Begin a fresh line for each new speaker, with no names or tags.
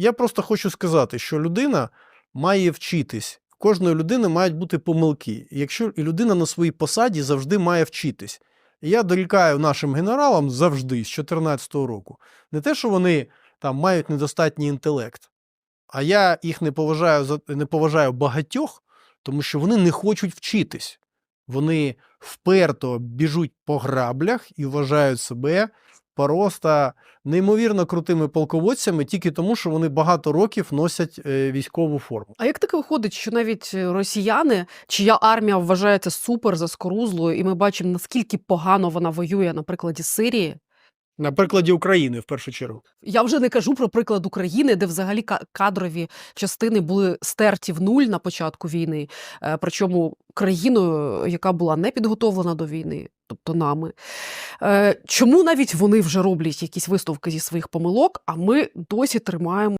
Я просто хочу сказати, що людина має вчитись. Кожної людини мають бути помилки. Якщо і людина на своїй посаді завжди має вчитись. І я дорікаю нашим генералам завжди з 2014 року. Не те, що вони там мають недостатній інтелект, а я їх не поважаю не поважаю багатьох, тому що вони не хочуть вчитись. Вони вперто біжуть по граблях і вважають себе просто неймовірно крутими полководцями тільки тому, що вони багато років носять е, військову форму.
А як таке виходить, що навіть е, росіяни, чия армія вважається супер заскорузлою, і ми бачимо, наскільки погано вона воює на прикладі Сирії?
На прикладі України, в першу чергу.
Я вже не кажу про приклад України, де взагалі кадрові частини були стерті в нуль на початку війни, е, причому країною, яка була не підготовлена до війни, тобто нами. Е, Чому навіть вони вже роблять якісь висновки зі своїх помилок, а ми досі тримаємо